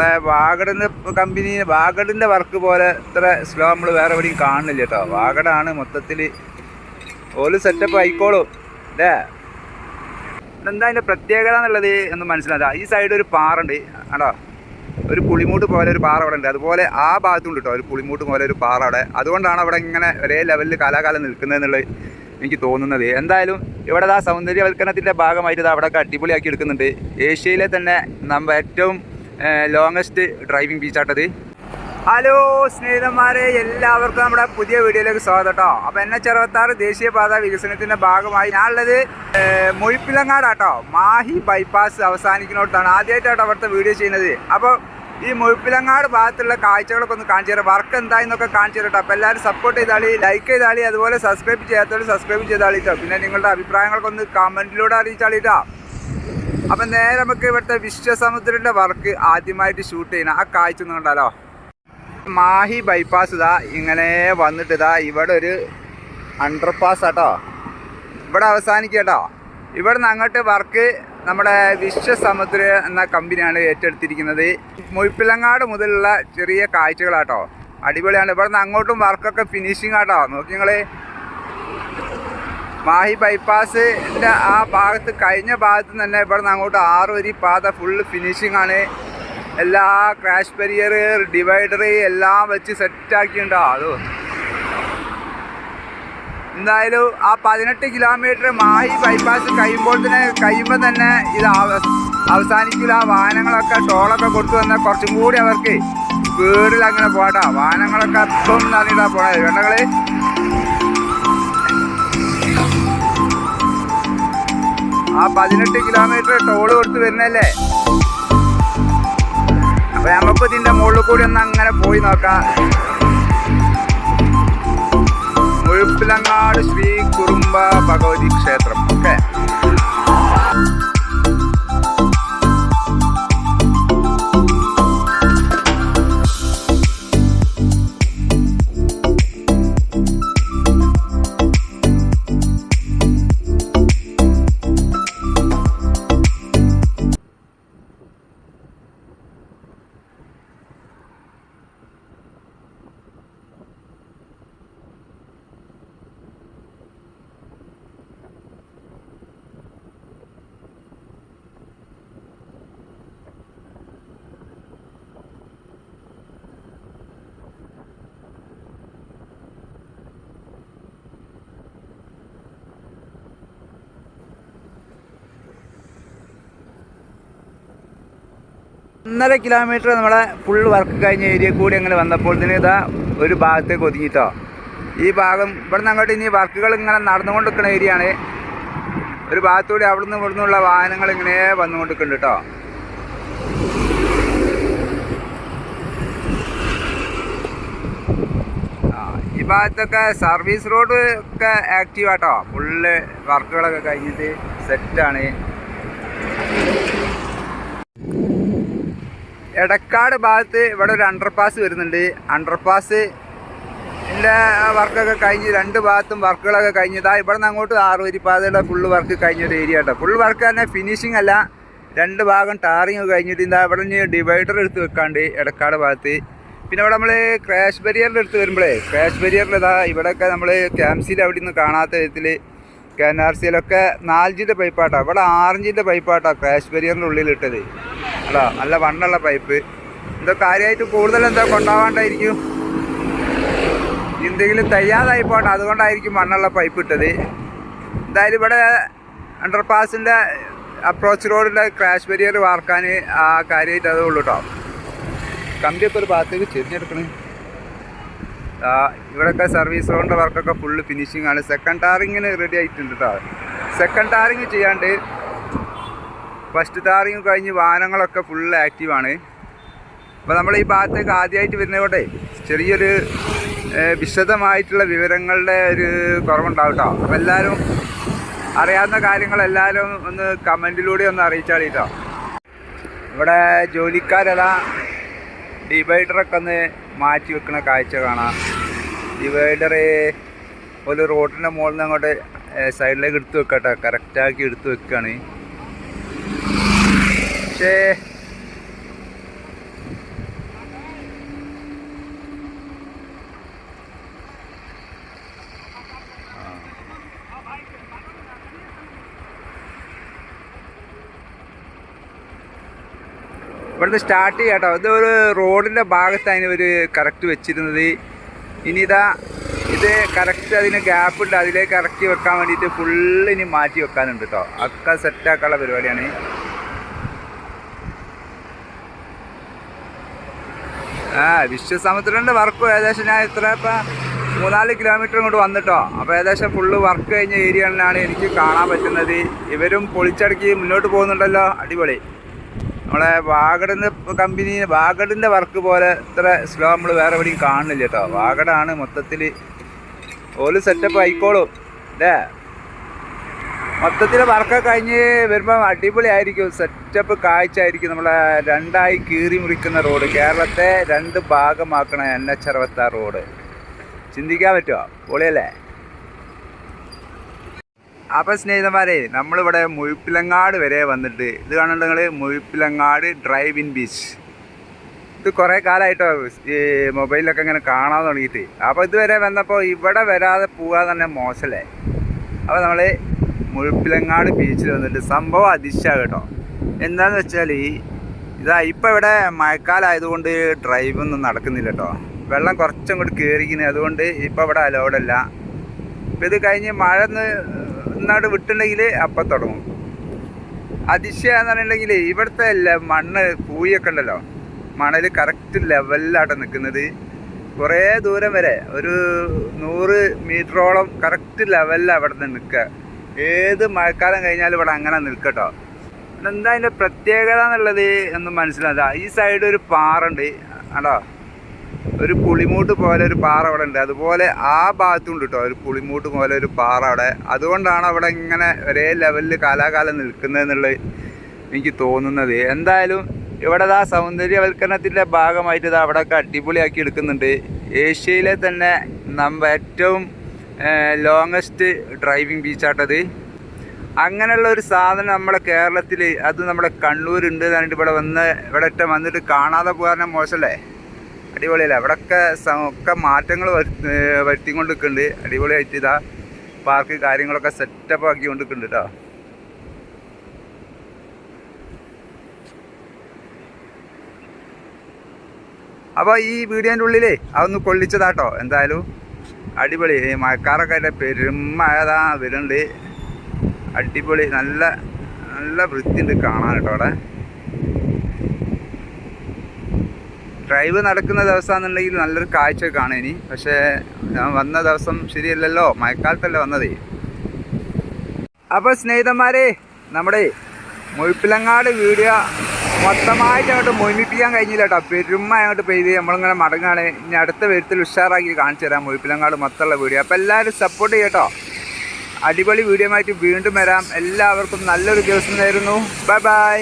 നമ്മളെ വാഗഡിന്റെ company വാഗഡിന്റെ work പോലെ ഇത്ര സ്ലോ നമ്മൾ വേറെ എവിടെയും കാണുന്നില്ല കേട്ടോ വാഗഡാണ് മൊത്തത്തിൽ ഓൽ സെറ്റപ്പ് ആയിക്കോളും. അല്ലേ എന്താ അതിന്റെ പ്രത്യേകത എന്നുള്ളത് എന്ന് മനസ്സിലാക്കാം. ഈ സൈഡ് ഒരു പാറുണ്ട്. ആണോ? ഒരു പുളിമൂട്ട് പോലെ ഒരു പാറ അവിടെ ഉണ്ട് അതുപോലെ ആ ഭാഗത്തും ഉണ്ട് കേട്ടോ ഒരു പുളിമൂട്ട് പോലെ ഒരു പാറ അവിടെ. അതുകൊണ്ടാണ് അവിടെ ഇങ്ങനെ ഒരേ ലെവലിൽ കാലാകാലം നിൽക്കുന്നതെന്നുള്ളത് എനിക്ക് തോന്നുന്നത്. എന്തായാലും ഇവിടെ ആ സൗന്ദര്യവൽക്കരണത്തിന്റെ ഭാഗമായിട്ട് അവിടെ അടിപൊളിയാക്കി എടുക്കുന്നുണ്ട്. ഏഷ്യയിലെ തന്നെ നമ്മ ഏറ്റവും ലോങ്ങസ്റ്റ് ഡ്രൈവിംഗ് ബീച്ചാട്ടത് ഹലോ സ്നേഹിതന്മാരെ എല്ലാവർക്കും നമ്മുടെ പുതിയ വീഡിയോയിലേക്ക് സ്വാഗതം കേട്ടോ അപ്പോൾ എൻ എച്ച് അറുപത്താറ് ദേശീയപാത വികസനത്തിന്റെ ഭാഗമായി ഞാനുള്ളത് മുഴിപ്പിലങ്ങാടാട്ടോ മാഹി ബൈപ്പാസ് അവസാനിക്കുന്നിടത്താണ് ആദ്യമായിട്ടാണ് അവിടുത്തെ വീഡിയോ ചെയ്യുന്നത്. അപ്പോൾ ഈ മുഴുപ്പിലങ്ങാട് ഭാഗത്തുള്ള കാഴ്ചകളൊക്കെ ഒന്ന് കാണിച്ചു തരാം. വർക്ക് എന്തായെന്നൊക്കെ കാണിച്ചു തരട്ടോ അപ്പോൾ എല്ലാവരും സപ്പോർട്ട് ചെയ്താളി ലൈക്ക് ചെയ്താളി അതുപോലെ സബ്സ്ക്രൈബ് ചെയ്യാത്തവർ സബ്സ്ക്രൈബ് ചെയ്താളിട്ടോ പിന്നെ നിങ്ങളുടെ അഭിപ്രായങ്ങളൊക്കെ ഒന്ന് കമന്റിലൂടെ അറിയിച്ചാളിട്ടോ അപ്പം നേരെ നമുക്ക് ഇവിടുത്തെ വിശ്വസമുദ്രന്റെ വർക്ക് ആദ്യമായിട്ട് ഷൂട്ട് ചെയ്യണം ആ കാഴ്ച ഒന്നും കണ്ടാലോ? മാഹി ബൈപ്പാസ് ഇതാ ഇങ്ങനെ വന്നിട്ട് ഇതാ ഇവിടെ ഒരു അണ്ടർപാസ് ആട്ടോ. ഇവിടെ അവസാനിക്കട്ടോ ഇവിടെ നിന്ന് അങ്ങോട്ട് വർക്ക് നമ്മുടെ വിശ്വസമുദ്ര എന്ന കമ്പനിയാണ് ഏറ്റെടുത്തിരിക്കുന്നത്. മുഴപ്പിലങ്ങാട് മുതലുള്ള ചെറിയ കാഴ്ചകളാട്ടോ. അടിപൊളിയാണ്. ഇവിടെ നിന്ന് അങ്ങോട്ടും വർക്കൊക്കെ ഫിനിഷിംഗ് ആട്ടോ. നോക്കി നിങ്ങൾ മാഹി ബൈപ്പാസിന്റെ ആ ഭാഗത്ത് കഴിഞ്ഞ ഭാഗത്ത് തന്നെ ഇവിടെ നിന്ന് അങ്ങോട്ട് ആറ് വരി പാത ഫുള്ള് ഫിനിഷിംഗ് ആണ്. എല്ലാ ക്രാഷ് ബരിയർ ഡിവൈഡർ എല്ലാം വെച്ച് സെറ്റാക്കിയിട്ടുണ്ടോ അതോ. എന്തായാലും ആ പതിനെട്ട് കിലോമീറ്റർ മാഹി ബൈപ്പാസ് കഴിയുമ്പോൾ തന്നെ കഴിയുമ്പോൾ തന്നെ ഇത് അവ- അവസാനിക്കില്ല വാഹനങ്ങളൊക്കെ ടോളൊക്കെ കൊടുത്തു തന്നാൽ കുറച്ചും കൂടി അവർക്ക് വീടിലങ്ങനെ പോട്ടാ വാഹനങ്ങളൊക്കെ അപ്പം നന്ദിയിട്ടാണ് പോണത്. വേണ്ടകൾ പതിനെട്ട് കിലോമീറ്റർ ടോൾ കൊടുത്ത് വരുന്നല്ലേ അപ്പൊ നമുക്ക് ഇതിന്റെ മുകളിൽ കൂടി ഒന്ന് അങ്ങനെ പോയി നോക്കാം. മുഴുപ്പിലങ്ങാട് ശ്രീ കുറുമ്പ ഭഗവതി ക്ഷേത്രം. ഓക്കെ? ഒന്നര കിലോമീറ്റർ നമ്മളെ ഫുൾ വർക്ക് കഴിഞ്ഞ ഏരിയ കൂടി അങ്ങനെ വന്നപ്പോൾ തന്നെ ഇതാ ഒരു ഭാഗത്തേക്ക് ഒതുങ്ങിട്ടോ. ഈ ഭാഗം ഇവിടെ നിന്ന് അങ്ങോട്ട് ഇനി വർക്കുകൾ ഇങ്ങനെ നടന്നുകൊണ്ടിരിക്കുന്ന ഏരിയ ആണ്. ഒരു ഭാഗത്തൂടെ അവിടെ നിന്ന് ഇവിടെ നിന്നുള്ള വാഹനങ്ങൾ ഇങ്ങനെ വന്നുകൊണ്ടിരിക്കുന്നുണ്ട് കേട്ടോ ഈ ഭാഗത്തൊക്കെ സർവീസ് റോഡ് ഒക്കെ ആക്റ്റീവ് ആട്ടോ. ഫുള്ള് വർക്കുകളൊക്കെ കഴിഞ്ഞിട്ട് സെറ്റാണ് എടക്കാട് ഭാഗത്ത് ഇവിടെ ഒരു അണ്ടർപാസ് വരുന്നുണ്ട്. അണ്ടർപാസ് ഇതിന്റെ വർക്കൊക്കെ കഴിഞ്ഞ് രണ്ട് ഭാഗത്തും വർക്കുകളൊക്കെ കഴിഞ്ഞതാ ഇവിടെ നിന്ന് അങ്ങോട്ട് ആറുവരിപ്പാതയുടെ ഫുള്ള് വർക്ക് കഴിഞ്ഞൊരു ഏരിയ കേട്ടോ ഫുൾ വർക്ക് തന്നെ ഫിനിഷിംഗ് അല്ല രണ്ട് ഭാഗം ടാറിങ് കഴിഞ്ഞിട്ട് ഇതാ ഇവിടെ ഇനി ഡിവൈഡർ എടുത്ത് വെക്കാണ്ട് എടക്കാട് ഭാഗത്ത്. പിന്നെ ഇവിടെ നമ്മൾ ക്രാഷ് ബരിയറിൽ എടുത്ത് വരുമ്പോഴേ ക്രാഷ് ബരിയറിൽ ഇതാ ഇവിടെയൊക്കെ നമ്മൾ ക്യാംസിൽ അവിടെ നിന്ന് കാണാത്ത വിധത്തിൽ കെ എൻ ആർ സിയിലൊക്കെ നാലഞ്ചിന്റെ പൈപ്പാട്ടോ ഇവിടെ ആറഞ്ചിന്റെ പൈപ്പാട്ടോ ക്രാഷ് ബരിയറിന്റെ ഉള്ളിലിട്ടത്. അല്ലോ നല്ല വണ്ണുള്ള പൈപ്പ് എന്തോ കാര്യമായിട്ട് കൂടുതൽ എന്താ കൊണ്ടാവാണ്ടായിരിക്കും. എന്തെങ്കിലും തയ്യാറായി പോകണ്ട അതുകൊണ്ടായിരിക്കും മണ്ണുള്ള പൈപ്പ് ഇട്ടത്. എന്തായാലും ഇവിടെ അണ്ടർപാസിന്റെ അപ്രോച്ച് റോഡിന്റെ ക്രാഷ് ബരിയർ വാർക്കാൻ ആ കാര്യമായിട്ട് അതേ ഉള്ളൂ കേട്ടോ കമ്പിയൊക്കെ ഒരു ഭാഗത്തേക്ക് ചെരിഞ്ഞെടുക്കണേ. ഇവിടെയൊക്കെ സർവീസ് റോഡിന്റെ വർക്കൊക്കെ ഫുള്ള് ഫിനിഷിംഗ് ആണ്. സെക്കൻഡ് ടാറിങ്ങിന് റെഡി ആയിട്ടുണ്ട് കേട്ടോ സെക്കൻഡ് ടാറിങ് ചെയ്യാണ്ട് ഫസ്റ്റ് ടാറിങ് കഴിഞ്ഞ് വാഹനങ്ങളൊക്കെ ഫുൾ ആക്റ്റീവാണ് അപ്പോൾ നമ്മൾ ഈ ഭാഗത്തേക്ക് ആദ്യമായിട്ട് വരുന്നതോടെ ചെറിയൊരു വിശദമായിട്ടുള്ള വിവരങ്ങളുടെ ഒരു കുറവുണ്ടാവും കേട്ടോ അപ്പോൾ എല്ലാവരും അറിയാവുന്ന കാര്യങ്ങളെല്ലാവരും ഒന്ന് കമന്റിലൂടെ ഒന്ന് അറിയിച്ചാൽ കേട്ടോ ഇവിടെ ജോലിക്കാരതാ ഡിവൈഡറൊക്കെ ഒന്ന് മാറ്റി വെക്കുന്ന കാഴ്ച കാണാം. ഡിവൈഡർ ഒരു റോഡിന്റെ മുകളിൽ നിന്ന് അങ്ങോട്ട് സൈഡിലേക്ക് എടുത്ത് വെക്കട്ടെ. കറക്റ്റാക്കി എടുത്ത് വെക്കുകയാണ് പക്ഷേ ഇവിടുന്ന് സ്റ്റാർട്ട് ചെയ്യാം കേട്ടോ. ഇത് ഒരു റോഡിന്റെ ഭാഗത്താണ് ഒരു കറക്റ്റ് വെച്ചിരുന്നത്. ഇനി ഇതാ ഇത് കറക്റ്റ് അതിന് ഗ്യാപ്പ് ഉണ്ട്. അതിലേക്ക് ഇറക്കി വെക്കാൻ വേണ്ടിയിട്ട് ഫുള്ള് ഇനി മാറ്റി വെക്കാനുണ്ട് കേട്ടോ. അക്ക സെറ്റാക്കാനുള്ള പരിപാടിയാണ്. ആ വിശ്വസമുദ്രന്റെ വർക്ക് ഏകദേശം ഞാൻ ഇത്ര ഇപ്പം മൂന്നാൽ കിലോമീറ്റർ ഇങ്ങോട്ട് വന്നിട്ടോ. അപ്പോൾ ഏകദേശം ഫുള്ള് വർക്ക് കഴിഞ്ഞ ഏരിയകളിലാണ് എനിക്ക് കാണാൻ പറ്റുന്നത്. ഇവരും പൊളിച്ചടക്കി മുന്നോട്ട് പോകുന്നുണ്ടല്ലോ അടിപൊളി. നമ്മളെ വാഗഡിന്റെ കമ്പനി വാഗഡിന്റെ വർക്ക് പോലെ ഇത്ര സ്ലോ നമ്മൾ വേറെ എവിടെയും കാണുന്നില്ല കേട്ടോ. വാഗഡാണ് മൊത്തത്തിൽ ഓൽ സെറ്റപ്പ് ആയിക്കോളും അല്ലേ? മൊത്തത്തിൽ വർക്കൊക്കെ കഴിഞ്ഞ് വരുമ്പോൾ അടിപൊളിയായിരിക്കും. സെറ്റപ്പ് കാഴ്ച ആയിരിക്കും നമ്മളെ രണ്ടായി കീറി മുറിക്കുന്ന റോഡ് കേരളത്തെ രണ്ട് ഭാഗമാക്കണ എൻ എച്ച് അറുപത്താറ് റോഡ് ചിന്തിക്കാൻ പറ്റുമോ പൊളിയല്ലേ? അപ്പം സ്നേഹിതന്മാരെ നമ്മളിവിടെ മുഴുപ്പിലങ്ങാട് വരെ വന്നിട്ട് ഇത് കാണുന്നുണ്ട് നിങ്ങൾ മുഴുപ്പിലങ്ങാട് ഡ്രൈവ് ഇൻ ബീച്ച് ഇത് കുറേ കാലമായിട്ടോ ഈ മൊബൈലിലൊക്കെ ഇങ്ങനെ കാണാൻ തുടങ്ങിയിട്ട്. അപ്പോൾ ഇതുവരെ വന്നപ്പോൾ ഇവിടെ വരാതെ പോകാൻ തന്നെ മോശമല്ലേ അപ്പോൾ നമ്മൾ മുഴുപ്പിലങ്ങാട് ബീച്ചിൽ വന്നിട്ട് സംഭവം അതിശയ കേട്ടോ. എന്താന്ന് വെച്ചാൽ ഇതാ ഇപ്പം ഇവിടെ മഴക്കാലമായതുകൊണ്ട് ഡ്രൈവ് ഒന്നും നടക്കുന്നില്ല കേട്ടോ. വെള്ളം കുറച്ചും കൂടി കയറിക്കുന്നത് അതുകൊണ്ട് ഇപ്പം ഇവിടെ അലോഡല്ല ഇപ്പം ഇത് കഴിഞ്ഞ് മഴ ഒന്ന് ഇന്നാട് വിട്ടുണ്ടെങ്കിൽ അപ്പം തുടങ്ങും. അതിശയം എന്ന് പറഞ്ഞിട്ടുണ്ടെങ്കിൽ ഇവിടുത്തെ അല്ല മണ്ണ് പൂയൊക്കെ ഉണ്ടല്ലോ. മണൽ കറക്റ്റ് ലെവലിലാണ് നിൽക്കുന്നത് കുറേ ദൂരം വരെ ഒരു നൂറ് മീറ്ററോളം കറക്റ്റ് ലെവലിൽ അവിടെ നിന്ന് നിൽക്കുക ഏത് മഴക്കാലം കഴിഞ്ഞാലും ഇവിടെ അങ്ങനെ നിൽക്കട്ടോ. എന്താ അതിന്റെ പ്രത്യേകത എന്നുള്ളത് ഒന്നും മനസ്സിലാക്കുക ഈ സൈഡ് ഒരു പാറുണ്ട്. ആണോ? ഒരു പുളിമൂട്ട് പോലെ ഒരു പാറ അവിടെ ഉണ്ട്. അതുപോലെ ആ ഭാഗത്തും ഉണ്ട് കേട്ടോ ഒരു പുളിമൂട്ട് പോലെ ഒരു പാറ അവിടെ. അതുകൊണ്ടാണ് അവിടെ ഇങ്ങനെ ഒരേ ലെവലിൽ കാലാകാലം നിൽക്കുന്നതെന്നുള്ളത് എനിക്ക് തോന്നുന്നത്. എന്തായാലും ഇവിടെ ആ സൗന്ദര്യവൽക്കരണത്തിന്റെ ഭാഗമായിട്ട് ഇത് അവിടെയൊക്കെ അടിപൊളിയാക്കി എടുക്കുന്നുണ്ട്. ഏഷ്യയിലെ തന്നെ നമ്മ ഏറ്റവും ലോങ്ങസ്റ്റ് ഡ്രൈവിംഗ് ബീച്ചാട്ടത് അങ്ങനെയുള്ള ഒരു സാധനം നമ്മുടെ കേരളത്തിൽ അത് നമ്മുടെ കണ്ണൂരുണ്ട് എന്നിട്ട് ഇവിടെ വന്ന് ഇവിടെ ഒറ്റ വന്നിട്ട് കാണാതെ പോകാൻ മോശമല്ലേ അടിപൊളിയല്ലേ? അവിടെയൊക്കെ ഒക്കെ മാറ്റങ്ങൾ വരുത്തിക്കൊണ്ട് നിൽക്കുന്നുണ്ട് അടിപൊളിയായിട്ട് ഇതാ പാർക്ക് കാര്യങ്ങളൊക്കെ സെറ്റപ്പ് ആക്കി കൊണ്ട് നിൽക്കുന്നുണ്ട് കേട്ടോ അപ്പോൾ ഈ വീഡിയോന്റെ ഉള്ളിലേ അതൊന്ന് കൊള്ളിച്ചതാട്ടോ എന്തായാലും. അടിപൊളി. ആയിട്ട് പെരുമഴതാ വരുന്നുണ്ട്. അടിപൊളി. നല്ല നല്ല വൃത്തിയുണ്ട് കാണാൻ കേട്ടോ അവിടെ. ഡ്രൈവ് നടക്കുന്ന ദിവസമാണെന്നുണ്ടെങ്കിൽ നല്ലൊരു കാഴ്ച കാണാം ഇനി. പക്ഷേ ഞാൻ വന്ന ദിവസം ശരിയല്ലല്ലോ. മഴക്കാലത്തല്ലേ വന്നതേ. അപ്പോൾ സ്നേഹിതന്മാരെ നമ്മുടെ മുഴുപ്പിലങ്ങാട് വീഡിയോ മൊത്തമായിട്ട് അങ്ങോട്ട് കഴിഞ്ഞില്ല കേട്ടോ പെരുമ അങ്ങോട്ട് പെയ്ത് നമ്മളിങ്ങനെ മടങ്ങാണ്. ഇനി അടുത്ത വരുത്തിൽ ഉഷാറാക്കി കാണിച്ചു തരാം മുഴുപ്പിലങ്ങാട് മൊത്തമുള്ള വീഡിയോ. അപ്പോൾ എല്ലാവരും സപ്പോർട്ട് ചെയ്യട്ടോ. അടിപൊളി വീഡിയോ ആയിട്ട് വീണ്ടും വരാം. എല്ലാവർക്കും നല്ലൊരു ദിവസം നേരുന്നു ബൈ ബൈ